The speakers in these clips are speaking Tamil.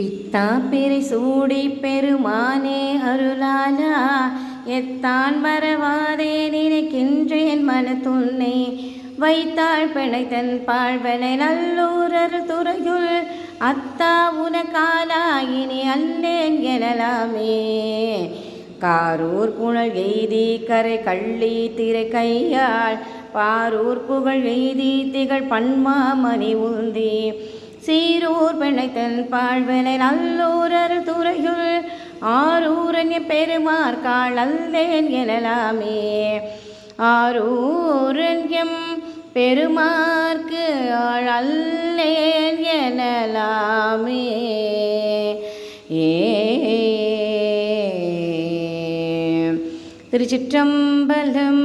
பித்தா பெரை சூடி பெருமானே அருளாலா. எத்தான் மறவாதே நினைக்கின்றேன் மனத்துன்னை. வைத்தாள் பிணை தன் பாழ்வனை நல்லூரர் துறையுள். அத்தா உனக்காலாயினி அல்லேன் எனலாமே. காரூர் புனல் எய்தி கரை கள்ளி திரை கையாள். பாரூர் புகழ் எய்தி திகழ் பன்மாமணி உந்தி சீரூர் பிணைத்தன் பாழ்வினை நல்லூரர் துறையுள் ஆரூரன் பெருமார் அல்லேன் எனலாமே. ஆரூரன் எம் பெருமார்க்கு ஆழல்லேன் எனலாமே. ஏ திருச்சிற்றம்பலம்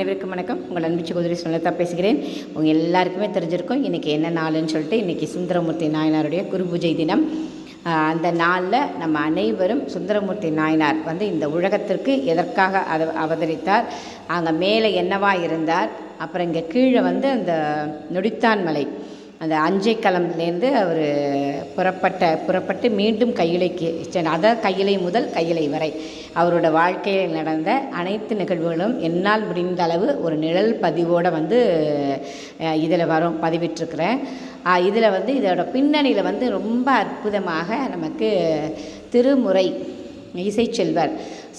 அனைவருக்கும் வணக்கம். உங்கள் அன்பு சகோதரி சொல்லத்தான் பேசுகிறேன். உங்கள் எல்லாருக்குமே தெரிஞ்சிருக்கும் இன்றைக்கி என்ன நாளுன்னு சொல்லிட்டு இன்றைக்கி சுந்தரமூர்த்தி நாயனாருடைய குரு பூஜை தினம். அந்த நாளில் நம்ம அனைவரும் சுந்தரமூர்த்தி நாயனார் வந்து இந்த உலகத்திற்கு எதற்காக அத அவதரித்தார்? அங்கே மேலே என்னவா இருந்தார்? அப்புறம் இங்கே கீழே வந்து அந்த நொடித்தான் மலை அந்த அஞ்சை களம்லேருந்து அவர் புறப்பட்ட புறப்பட்டு மீண்டும் கையிலைக்கு சென்ற கையிலை முதல் கையிலை வரை அவரோட வாழ்க்கையில் நடந்த அனைத்து நிகழ்வுகளும் என்னால் முடிந்த அளவு ஒரு நிழல் பதிவோடு வந்து இதில் வரும் பதிவிட்டிருக்கிறேன். இதில் வந்து இதோட பின்னணியில் வந்து ரொம்ப அற்புதமாக நமக்கு திருமுறை இசைச்செல்வர்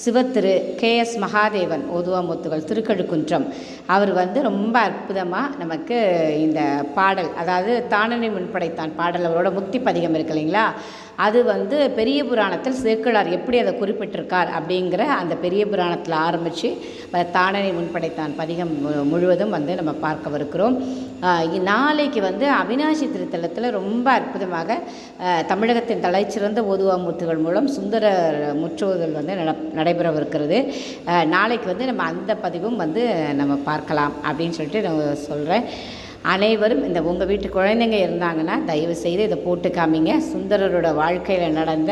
சிவத்திரு கே எஸ் மகாதேவன் ஓதுவாமுத்துகள் திருக்கழுக்குன்றம். அவர் வந்து ரொம்ப அற்புதமாக நமக்கு இந்த பாடல் அதாவது தானனை முன்படைத்தான் பாடல் அவரோட முக்தி பதிகம் இருக்கு இல்லைங்களா? அது வந்து பெரிய புராணத்தில் சேக்கிழார் எப்படி அதை குறிப்பிட்டிருக்கார் அப்படிங்கிற அந்த பெரிய புராணத்தில் ஆரம்பித்து தானனை முன்படைத்தான் பதிகம் முழுவதும் வந்து நம்ம பார்க்கவிருக்கிறோம் நாளைக்கு வந்து அவினாசி திருத்தலத்தில் ரொம்ப அற்புதமாக தமிழகத்தின் தலைச்சிறந்த ஓதுவாமூர்த்திகள் மூலம் சுந்தரர் முற்றோதல் வந்து நட நடைபெறவிருக்கிறது. நாளைக்கு வந்து நம்ம அந்த பதிவும் வந்து நம்ம பார்க்கலாம் அப்படின்னு சொல்லிட்டு நான் சொல்கிறேன் அனைவரும் இந்த உங்கள் வீட்டு குழந்தைங்க இருந்தாங்கன்னா தயவு செய்து இதை போட்டு காமிங்க. சுந்தரரோட வாழ்க்கையில் நடந்த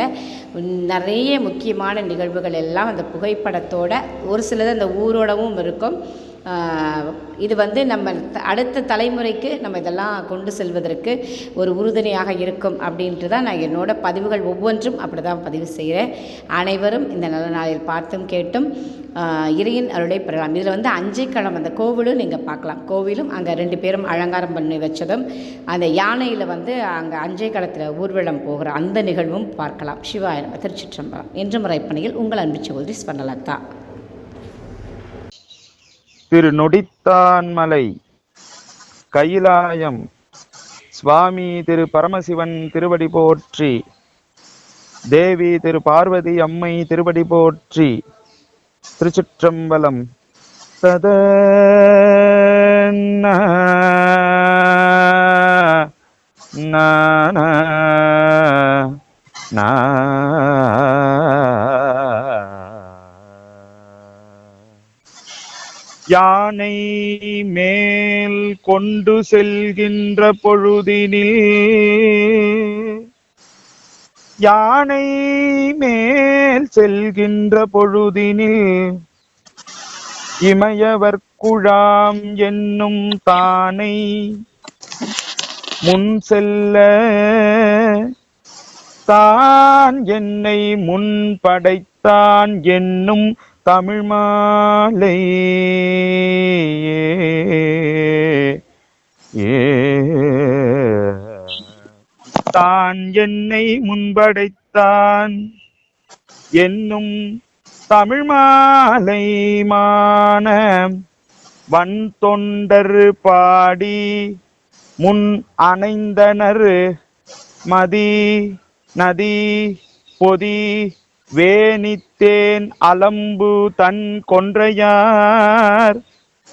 நிறைய முக்கியமான நிகழ்வுகள் எல்லாம் அந்த புகைப்படத்தோட ஒரு சிலது அந்த ஊரோடவும் இருக்கும். இது வந்து நம்ம த- அடுத்த தலைமுறைக்கு நம்ம இதெல்லாம் கொண்டு செல்வதற்கு ஒரு உறுதுணையாக இருக்கும் அப்படின்ட்டு தான் நான் என்னோட பதிவுகள் ஒவ்வொன்றும் அப்படி தான் பதிவு செய்கிறேன் அனைவரும் இந்த நல்ல நாளில் பார்த்தும் கேட்டும். இறையின் அருளை பெறலாம். இதில் வந்து அஞ்சைக்களம் அந்த கோவிலும் நீங்கள் பார்க்கலாம். கோவிலும் அங்கே ரெண்டு பேரும் அலங்காரம் பண்ணி வச்சதும் அந்த யானையில் வந்து அங்கே அஞ்சை களத்தில் ஊர்வலம் போகிற அந்த நிகழ்வும் பார்க்கலாம். சிவாய திருச்சிற்றம்பலம். என்று முறைப்பணியில் உங்கள் அன்பு சகோதரி ஸ்வர்ணலதா. திரு நொடித்தான்மலை கைலாயம் சுவாமி திரு பரமசிவன் திருவடி போற்றி தேவி திரு பார்வதி அம்மை திருவடி போற்றி திருச்சிற்றம்பலம் தத யானை மேல் கொண்டு செல்கின்ற பொழுதினில் யானை மேல் செல்கின்ற பொழுதினில் இமயவர் குழாம் என்னும் தானை முன் செல்ல தான் என்னை முன் படைத்தான் என்னும் தமிழ் மாலை. தான் என்னை முன்படைத்தான் என்னும் தமிழ் மாலை மான வன் தொண்டர் பாடி முன் அணைந்தனர். மதி நதி பொதி வேணித்தேன் அலம்பு தன் கொன்றையார்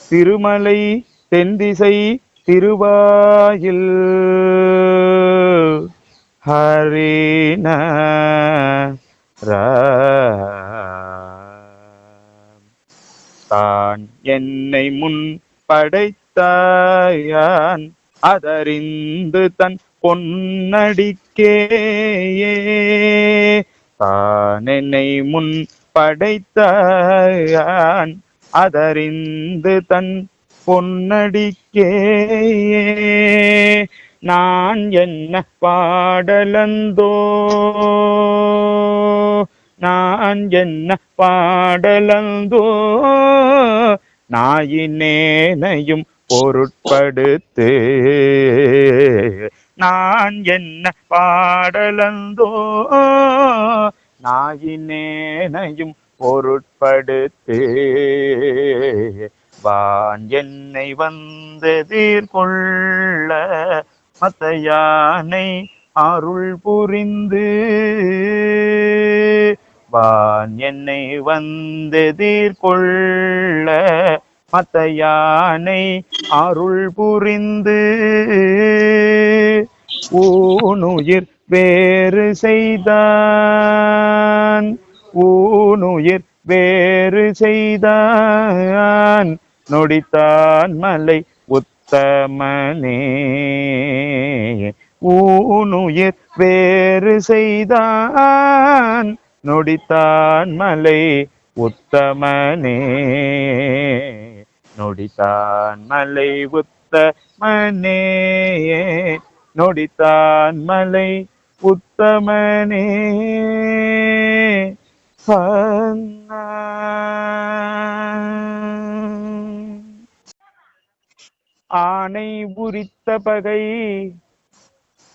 திருமலை தென்திசை திருவாயில். ஹரின தான் என்னை முன் படைத்தாயான் அதறிந்து தன் பொன்னடிக்கேயே. தானென்னை முன் படைத்தான் அதறிந்து தன் பொன்னடிக்கே. நான் என்ன பாடலந்தோ? நான் என்ன பாடலந்தோ? நாயினேனையும் பொருட்படுத்து. நான் என்ன பாடலந்தோ? நாயினேனையும் பொருட்படுத்து. வான் என்னை வந்தெதிர்கொள்ள மத்த யானை அருள் புரிந்து. வான் என்னை வந்தெதிர்கொள்ள மத்த அத்தையானை அருள் புரிந்து ஊனுயிர் வேறு செய்தான். ஊனுயிர் வேறு செய்தான். நொடித்தான் மலை உத்தமனே. ஊனுயிர் வேறு செய்தான். நொடித்தான் மலை உத்தமனே. நொடித்தான் மலை உத்த மனேயே நொடித்தான் மலை உத்தமனே ஆனை உரித்த பகை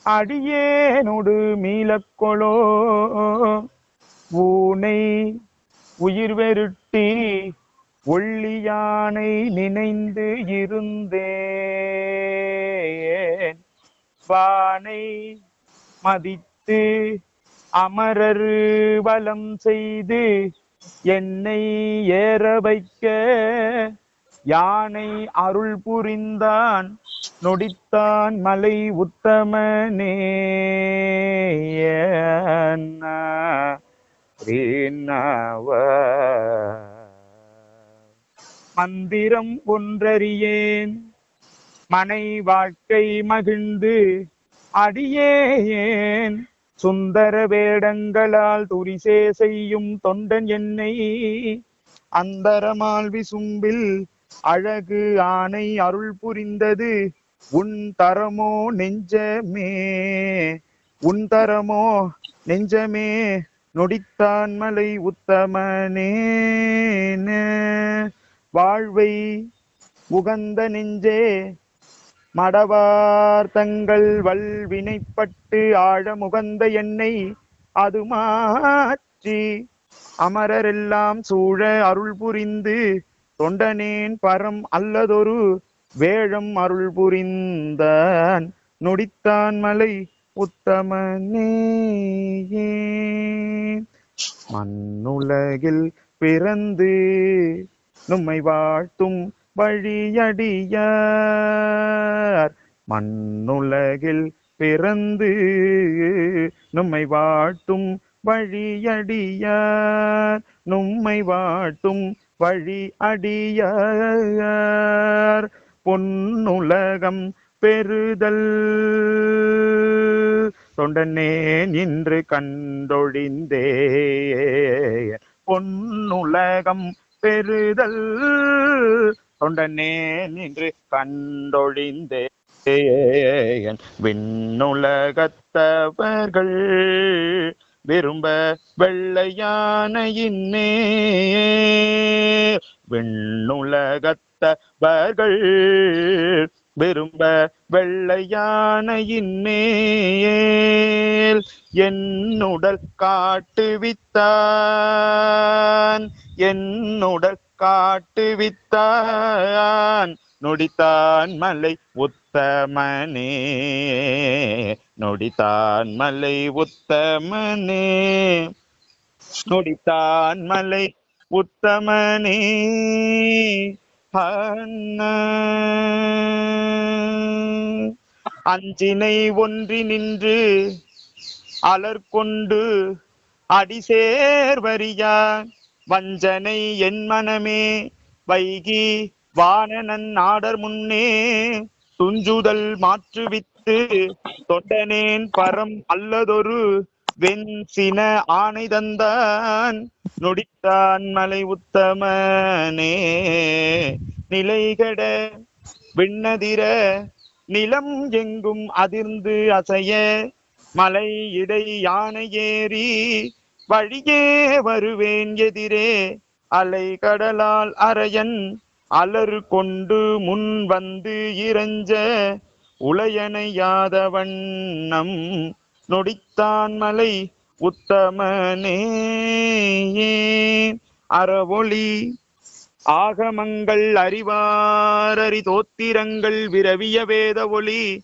அடியேனொடு மீளக்கொளோ. ஊனை உயிர் வெருட்டி ஒள்ளியானை நினைந்து இருந்தேன். வானை மதித்து அமரர் வலம் செய்து என்னை ஏற வைக்க யானை அருள் புரிந்தான். நொடித்தான் மலை உத்தமனே. மந்திரம் ஒன்றறியேன். மனை வாழ்க்கை மகிழ்ந்து அடியேன். சுந்தர வேடங்களால் துரிசே செய்யும் தொண்டன் என்னை அந்தரமால் விசும்பில் அழகு ஆணை அருள் புரிந்தது. உன் தரமோ நெஞ்சமே உன் தரமோ நெஞ்சமே நொடித்தான் மலை உத்தமனே வாழ்வை உகந்த நெஞ்சே மடவார் தங்கள் வல்வினைப்பட்டு ஆழ முகந்த என்னை அது மாற்றி அமரரெல்லாம் சூழ அருள் புரிந்து தொண்டனேன் பரம் அல்லதொரு வேழம் அருள் புரிந்தான் நொடித்தான் மலை உத்தமனே. மண்ணுலகில் பிறந்து நம்மை வாழ்த்தும் வழியடியார். மண்ணுலகில் பிறந்து நம்மை வாழ்த்தும் வழியடியார். நம்மை வாழ்த்தும் வழி அடியார் பொன்னுலகம் பெறுதல். தொண்டனே நின்று கண்டொழிந்தே. பொன்னுலகம் பெறுதல். தொண்டனே நின்று கண்டொழிந்தே விண்ணுலகத்தவர்கள் விரும்ப வெள்ளையானையின்னே. விண்ணுலகத்தவர்கள் விரும்ப வெள்ளையானையின் மேல் என்னுடல் காட்டுவித்தான் என்னுடல் காட்டுவித்தான் நொடித்தான் மலை உத்தமனே நொடித்தான் மலை உத்தமனே நொடித்தான் மலை உத்தமனே. அஞ்சினை ஒன்றி நின்று அலர்கொண்டு அடிசேர்வரியான் வஞ்சனை என் மனமே வைகி வானனன் நாடர் முன்னே துஞ்சுதல் மாற்றுவித்து தொண்டனேன் பரம் அல்லதொரு வெண்சின ஆணை தந்தான் நொடித்தான் மலை உத்தமனே. நிலைகட விண்ணதிர நிலம் எங்கும் அதிர்ந்து அசைய மலை இடை யானை ஏறி வழியே வருவேன் எதிரே. அலை கடலால் அரையன் அலறு கொண்டு முன் வந்து இறஞ்ச உளையனையாத வண்ணம் நொடித்தான் மலை உத்தமனே. அறவொளி ஆகமங்கள் அறிவாரறி தோத்திரங்கள் விரவிய வேத ஒளி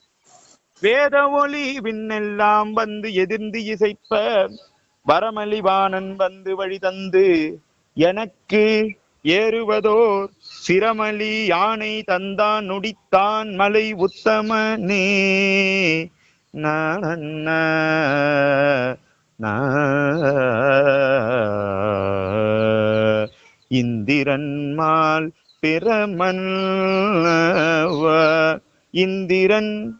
வேத ஒளி விண்ணெல்லாம் வந்து எதிர்ந்து இசைப்ப வரமலிவானன் வந்து வழி தந்து. எனக்கு ஏறுவதோர் சிரமலி யானை தந்தான் நுடித்தான் மலை உத்தமனே. இந்திரன்மால் பிரமன் இந்திரன்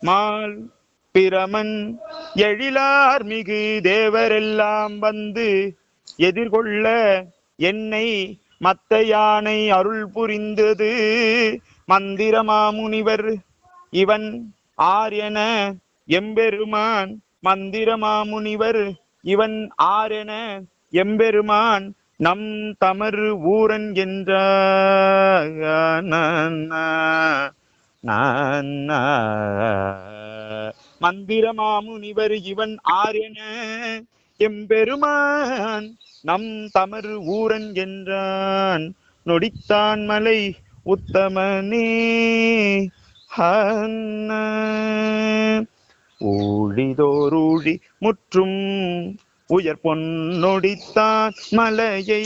மால் பிரமன் எழிலார் மிகு தேவரெல்லாம் வந்து எதிர்கொள்ள என்னை மத்த யானை அருள் புரிந்தது. மந்திரமாமுனிவர் இவன் ஆர்யன எம்பெருமான் மந்திரமாமுனிவர். இவன் ஆரென எம்பெருமான் நம் தமர் ஊரன் என்ற மந்திரமாமுனிவர். இவன் ஆரென எம்பெருமான் நம் தமர் ஊரன் என்றான். நொடித்தான் மலை உத்தமனே. ஊழிதோருழி முற்றும் உயர் பொன்னொடித்தான் மலையை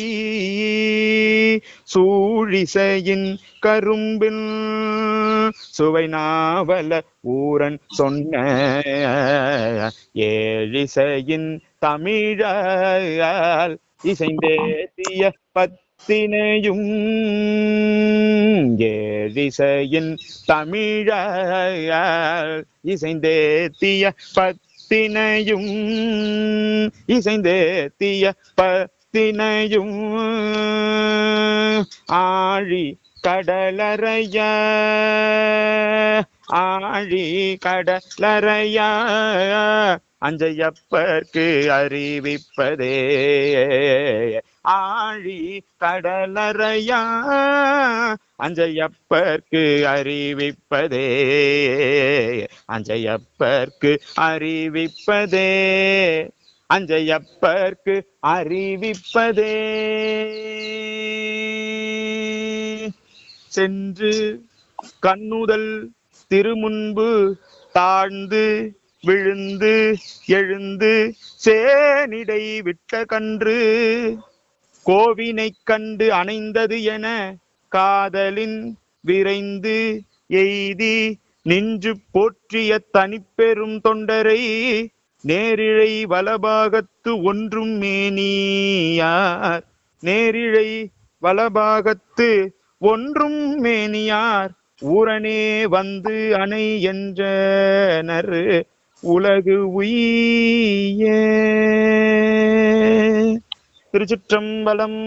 சூழிசையின் கரும்பில் சுவை நாவல ஊரன் சொன்ன ஏழிசையின் தமிழால் இசைந்தேத்திய தினையும் ஏழிசையின் தமிழ இசைந்தேத்திய பத்தினையும் இசைந்தேத்திய பத்தினையும் ஆழி கடலறைய ஆழி கடலறைய. அஞ்சையப்பர்க்கு அறிவிப்பதே. ஆழி கடலறையா? அஞ்சையப்பர்க்கு அறிவிப்பதே. அஞ்சையப்பர்க்கு அறிவிப்பதே. அஞ்சையப்பர்க்கு அறிவிப்பதே. சென்று கண்ணுதல் திருமுன்பு தாழ்ந்து விழுந்து எழுந்து சேனிடை விட்ட கன்று கோவினைக் கண்டு அணைந்தது என காதலின் விரைந்து எய்தி நின்று போற்றிய தனிப்பெரும் தொண்டரை நேரிழை வலபாகத்து ஒன்றும் மேனியார். நேரிழை வலபாகத்து ஒன்றும் மேனியார். ஊரனே வந்து அணை என்றனர். உலகு உய திருச்சிற்றம்பலம்.